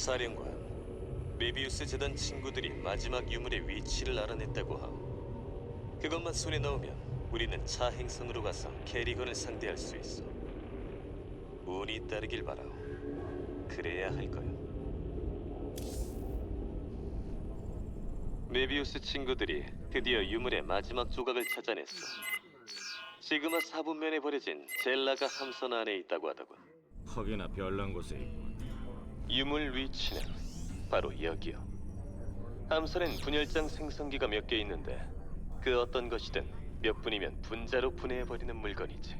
사령관, 메비우스 재단 친구들이 마지막 유물의 위치를 알아냈다고 하오. 그것만 손에 넣으면 우리는 차 행성으로 가서 캐리건을 상대할 수 있어. 운이 따르길 바라오. 그래야 할 거야. 메비우스 친구들이 드디어 유물의 마지막 조각을 찾아냈어. 시그마 사분면에 버려진 젤라가 함선 안에 있다고 하더군. 퍽이나 별난 곳에 있군. 유물 위치는 바로 여기요. 함선엔 분열장 생성기가 몇 개 있는데 그 어떤 것이든 몇 분이면 분자로 분해해버리는 물건이지.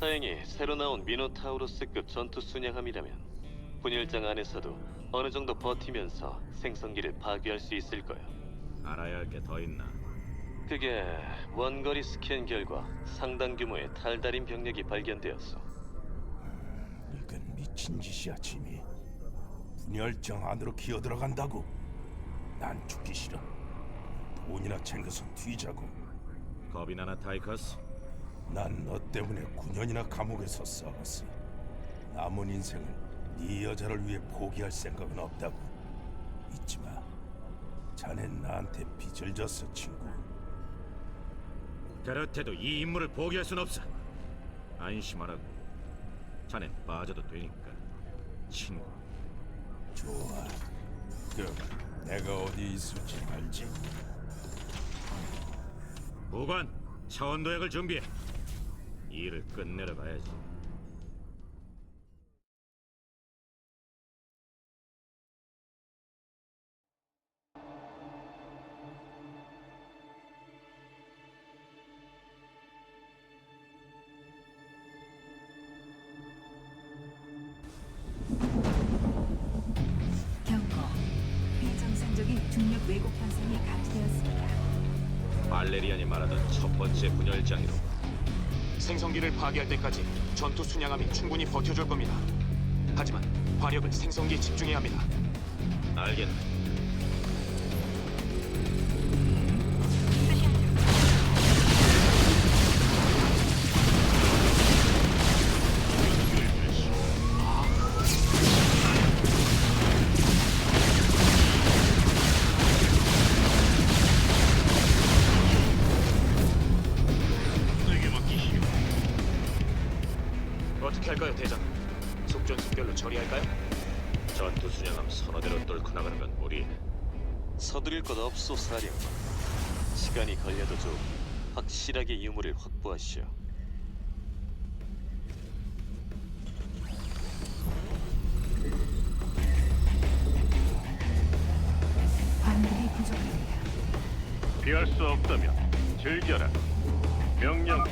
다행히 새로 나온 미노타우로스급 전투 순양함이라면 분열장 안에서도 어느 정도 버티면서 생성기를 파괴할 수 있을 거야. 알아야 할 게 더 있나? 그게 원거리 스캔 결과 상당 규모의 탈달인 병력이 발견되었어. 이건 미친 짓이야, 지미. 분열정 안으로 기어 들어간다고. 난 죽기 싫어. 돈이나 챙겨서 튀자고. 겁이 나나 타이커스? 난 너 때문에 9년이나 감옥에서 썩었어. 남은 인생을 네 여자를 위해 포기할 생각은 없다고. 잊지 마. 자넨 나한테 빚을 졌어, 친구. 그렇대도 이 임무를 포기할 순 없어. 안심하라고. 자넨 빠져도 되니까. 친구. 좋아. 그럼 내가 어디 있을지 알지? 무관, 차원 도약을 준비해. 일을 끝내러 가야지. 생성기를 파괴할 때까지 전투 순양함이 충분히 버텨줄 겁니다. 하지만 화력을 생성기에 집중해야 합니다. 알겠네. 확보하시오. 광물이 부족합니다. 피할 수 없다면 즐겨라. 명령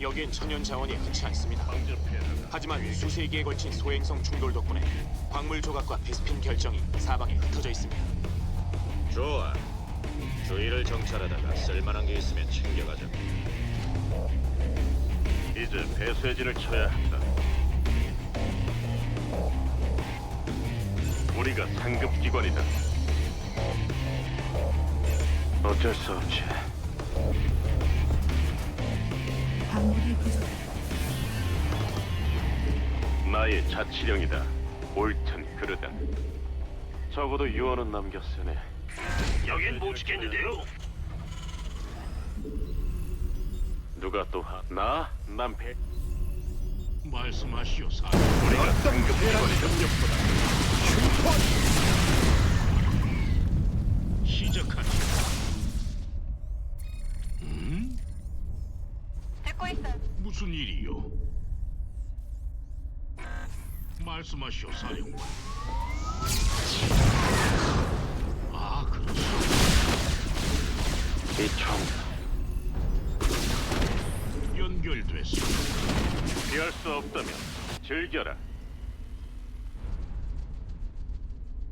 여기엔 천연 자원이 흔치 않습니다. 하지만 수세 기에 걸친 소행성 충돌 덕분에 광물 조각과 베스핀 결정이 사방에 흩어져 있습니다. 좋아. 주위를 정찰하다가 쓸만한 게 있으면 챙겨가자. 이제 배쇄진을 쳐야 한다. 우리가 상급 기관이다. 어쩔 수 없지. 광물이 부족합니다. 나의 자치령이다. 옳든 그르든. 적어도 유언은 남겼으네. 여긴 못 지켰는데요. 누가 또 하? 나? 난 배. 말씀하시오 사 우리가 상급 기관의 능력보다 시작하지. 음? 듣고 있어. 무슨 일이요? 말씀하시오 사령관. 아 그렇소. 이총 연결됐소. 피할 수 없다면 즐겨라.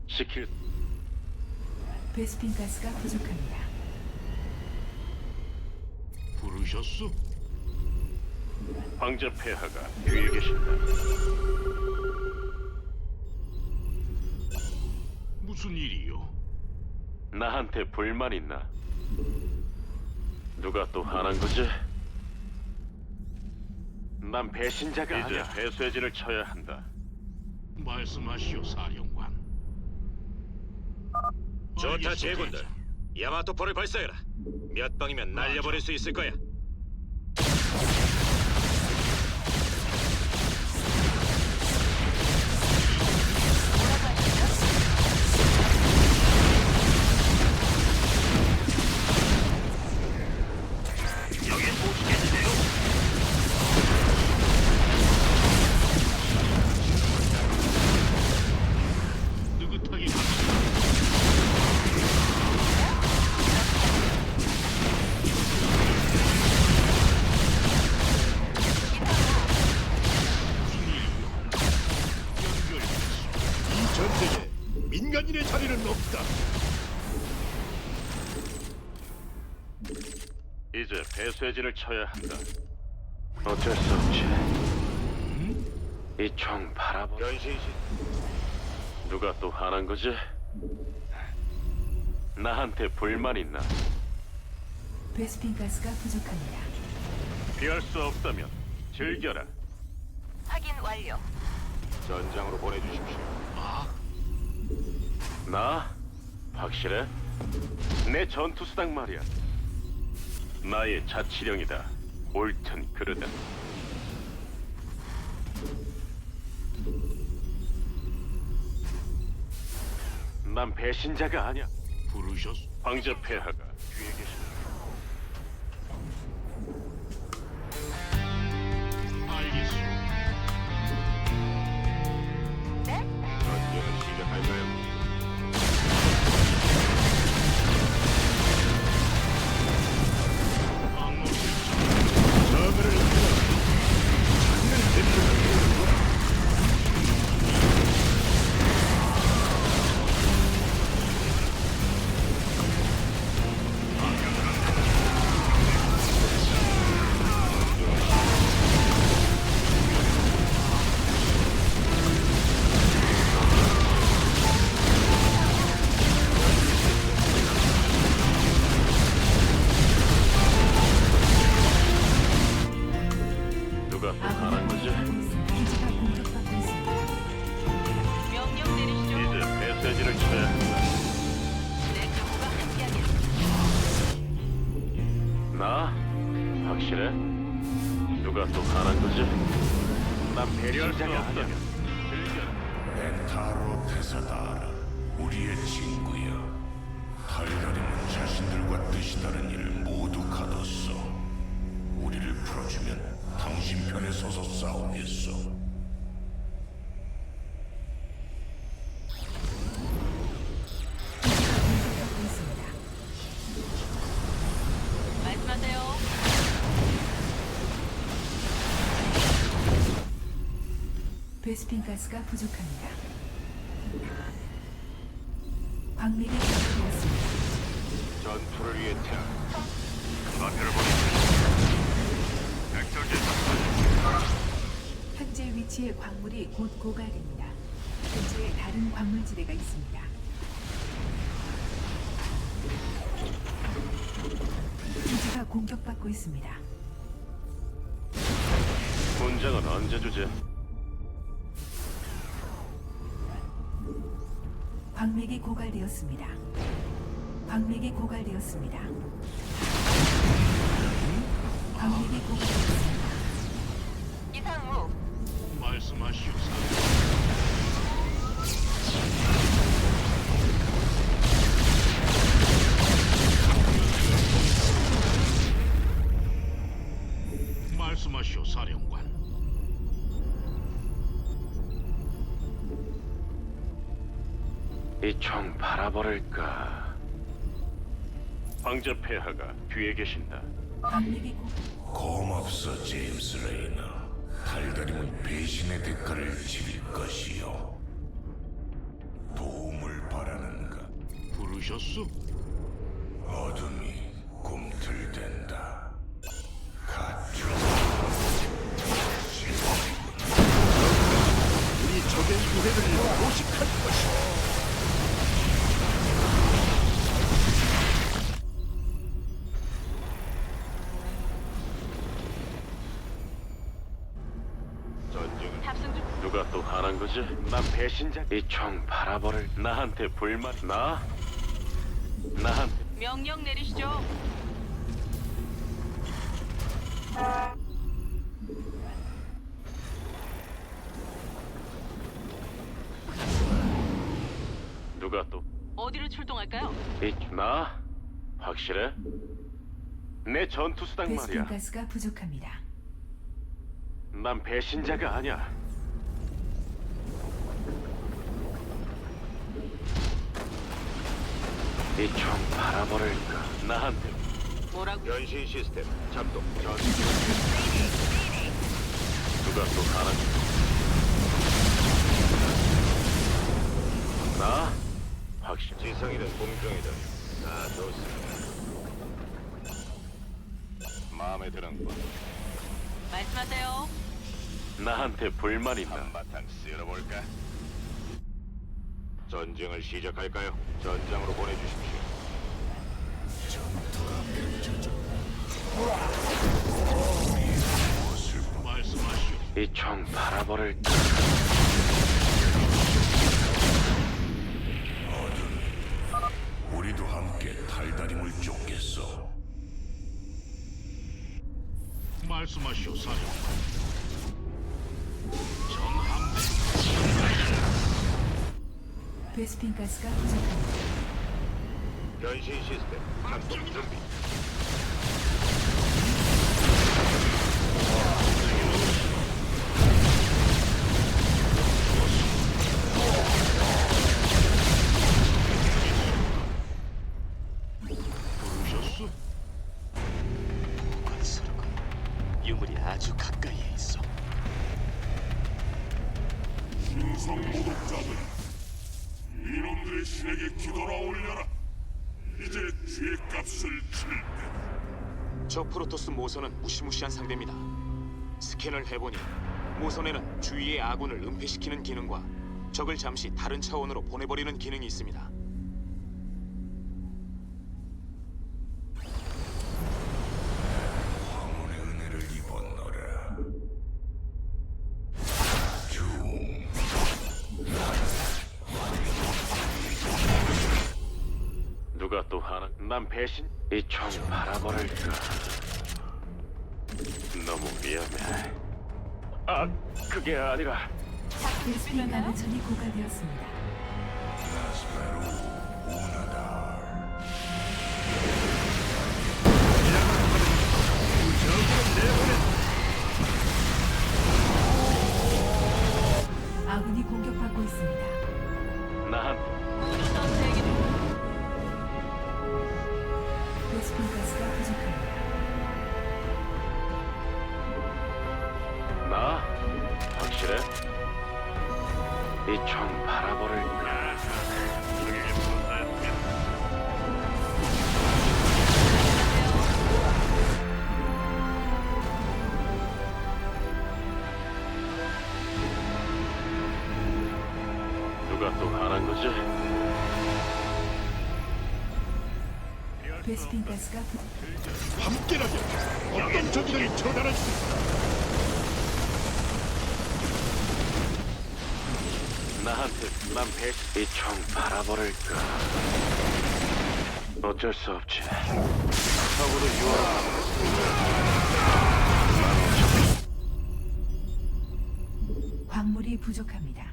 시킬 베스핀 가스가 부족합니다. 부르셨소? 황제 폐하가 뒤에 계신다. 무슨 일이요? 나한테 불만 있나? 누가 또 화난 거지? 난 배신자가 이제 아니야. 배쇄진을 쳐야 한다. 말씀하시오, 사령관. 좋다, 제군들. 야마토포를 발사해라. 몇 방이면 날려버릴 수 있을 거야. 이제 배쇄진을 쳐야 한다. 어쩔 수 없지. 이 총 바라보. 변신시. 누가 또 화난 거지? 나한테 불만 있나? 베스핀 가스가 부족합니다. 피할 수 없다면 즐겨라. 확인 완료. 전장으로 보내주십시오. 나? 확실해? 내 전투 수당 말이야. 나의 자치령이다. 옳든 그르든. 난 배신자가 아니야. 부르셨어? 황제 폐하가 뒤에 계신 베스핀 가스가 부족합니다. 광맥이 고갈되었습니다. 전투를 위해 태어. 마표를 보내주십시오. 백설진 현재 위치의 광물이 곧 고갈됩니다. 근처에 다른 광물지대가 있습니다. 기지가 공격받고 있습니다. 군장은 언제 주지? 광맥이 고갈되었습니다. 광맥이 고갈되었습니다. 광맥이 고갈되었습니다. 이상무. 말씀하시오. 말씀하시 이총 바라버릴까? 황제 폐하가 뒤에 계신다. 고 고맙소 제임스 레이너 달달임은 배신의 대가를 치를 것이요 도움을 바라는가 부르셨소? 어둠이 배신자. 이 총 바라버릴 나한테 불만 나? 나한 명령 내리시죠. 누가 또? 어디로 출동할까요? 이, 나? 확실해? 내 전투 수당 말이야. 가스가 부족합니다. 난 배신자가 아니야. 이총 바라버릴까? 나한테 뭐라고? 변신 시스템 작동 전 누가 또 하나 나 확실 지성이든 공중이든 다 좋습니다 마음에 드는 거 말씀하세요. 나한테 불만 있나? 한바탕 쓸어볼까? 전쟁을 시작할까요? 전장으로 보내주십시오. 말씀하시오. 이 총 바라버릴까? 우리도 함께 달다림을 쫓겠어. 말씀하시오, 사령. 베스핀 가스가 부족합니다. 변신 시스템 작동 준비. 모선은 무시무시한 상대입니다. 스캔을 해보니 모선에는 주위의 아군을 은폐시키는 기능과 적을 잠시 다른 차원으로 보내버리는 기능이 있습니다. 황혼의 은혜를 입었노라. 중. 누가 또 하나? 난 배신? 이 총 바라버릴까? 너무 위험해. 아, 그게 아니라 베스핀 가루천이 고갈되었습니다. 아군이 공격받고 있습니다. 실해? 이총 바라버릴까? 누가 또 하는 거지? 베스핀 가스가. 함께라면 어떤 적이든 처단할 수 있다. 나한테 난 배신 이총 바라버릴까? 어쩔 수 없지. 적으로 유언하고 광물이 부족합니다.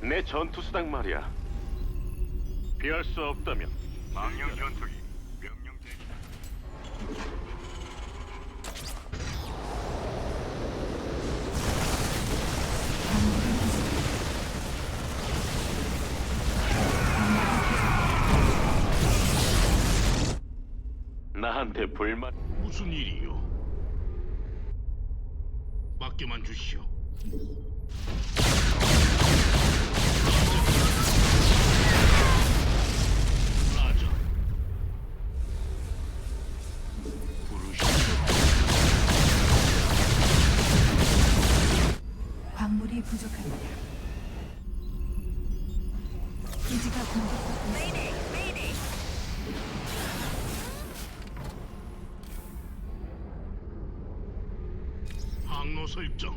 내 전투 수당 말이야. 피할 수 없다면 망령 전투기 나한테 불만 무슨 일이요? 맡겨만 주시오. 입장...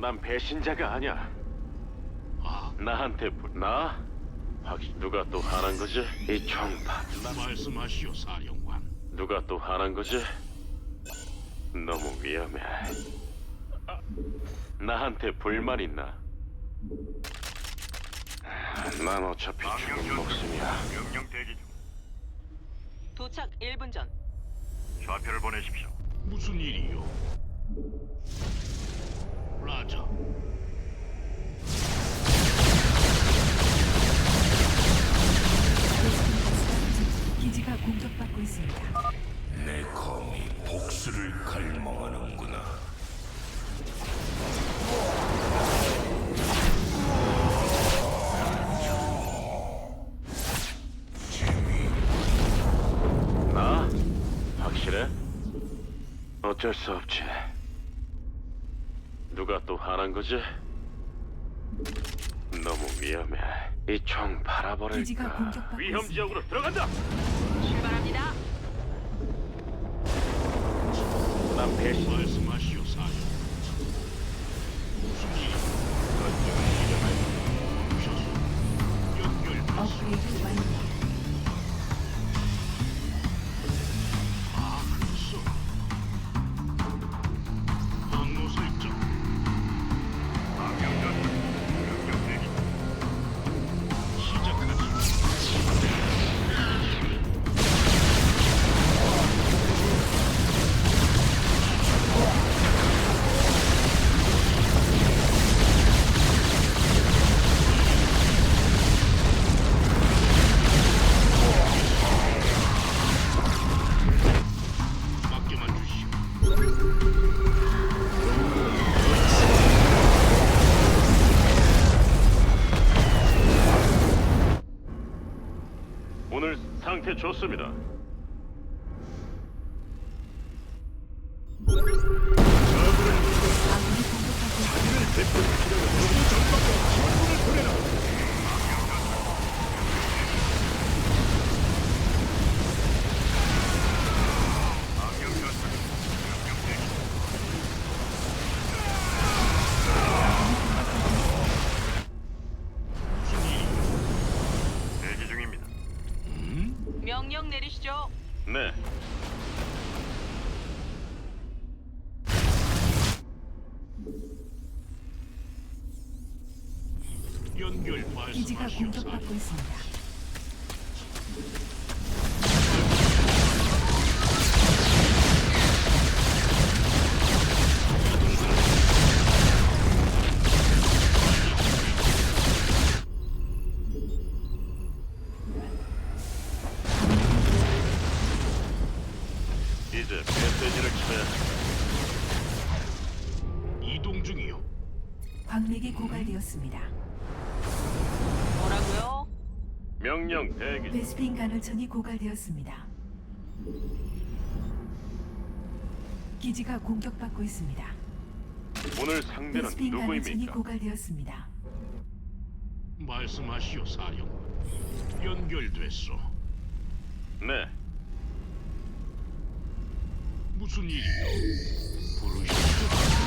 난 배신자가 아니야. 아? 나한테 부... 나? 확실 누가 또 화난 거지? 이 총파. 말씀하시오, 사령관. 누가 또 화난 거지? 너무 위험해. 아, 나한테 불만 있나? 난 어차피 죽은 목숨이야. 명령 대기 중. 도착 1분 전. 좌표를 보내십시오. 무슨 일이요? 라자. 기지가 공격받고 있습니다. 내 검이 복수를 갈망하는구나. 나? 확실해? 어쩔 수 없지. 누가 또 화난 거지? 너무 위험해. 이총 팔아버릴까? 공격받고 위험 있습니다. 지역으로 들어간다. 난 배신. 좋습니다. 공격받고. 있습니다. 이제 메시지를 쳐야 이동 중이요. 광맥이 고갈되었습니다. 명령 대기. 중. 베스핀 간헐천이 고갈되었습니다. 기지가 공격받고 있습니다. 오늘 상대는 베스핀 간헐천이 누구입니까? 고갈되었습니다. 말씀하시오, 사령관. 연결됐소. 네. 무슨 일이요? 부르셨죠?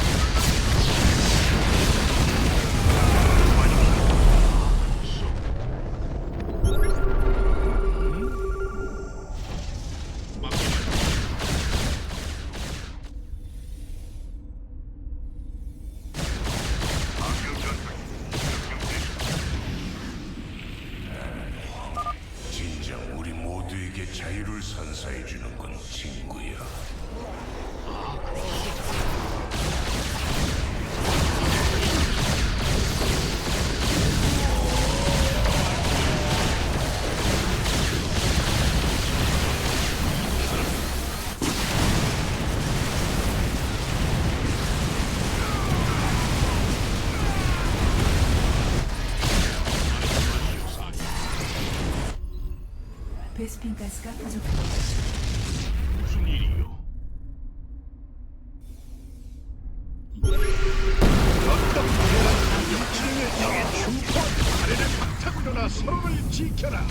가스가 부족합니다. 무슨 일이요? 아래를 박차고 일어나 서로를 지켜라.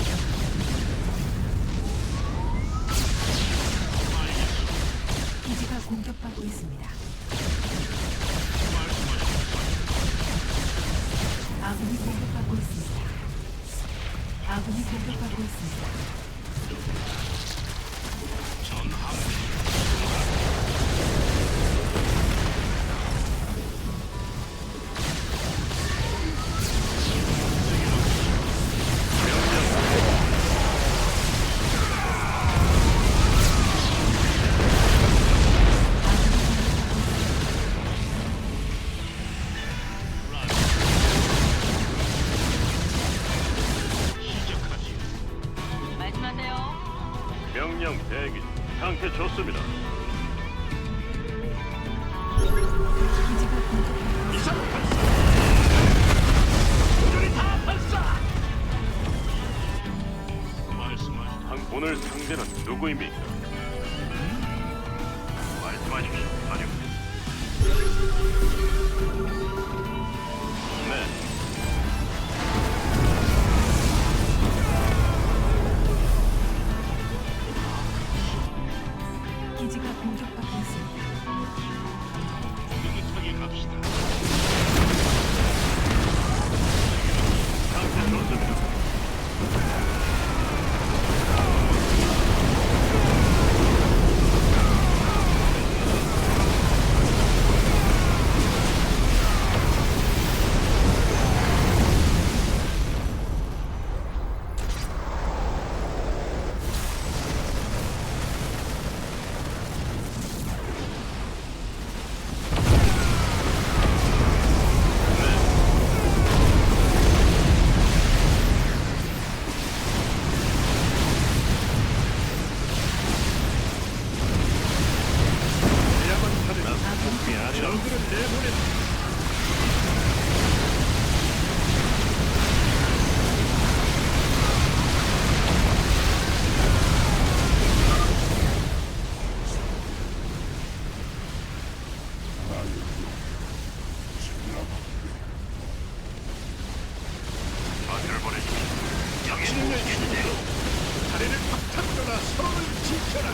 기지가 공격받고 있습니다. 아군이 공격받고 있습니다. 아군이 공격받고 있습니다. 말씀 오늘 상대는 누구입니까? 말씀하십시오, 여기 진을 기대로 자네를 박탈하거나 서로를 지켜라.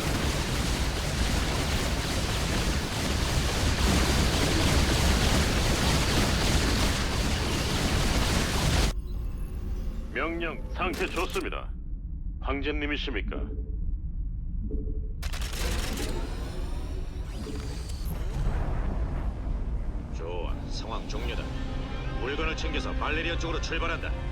명령 상태 좋습니다. 황제님이십니까? 좋아, 상황 종료다. 물건을 챙겨서 발레리아 쪽으로 출발한다.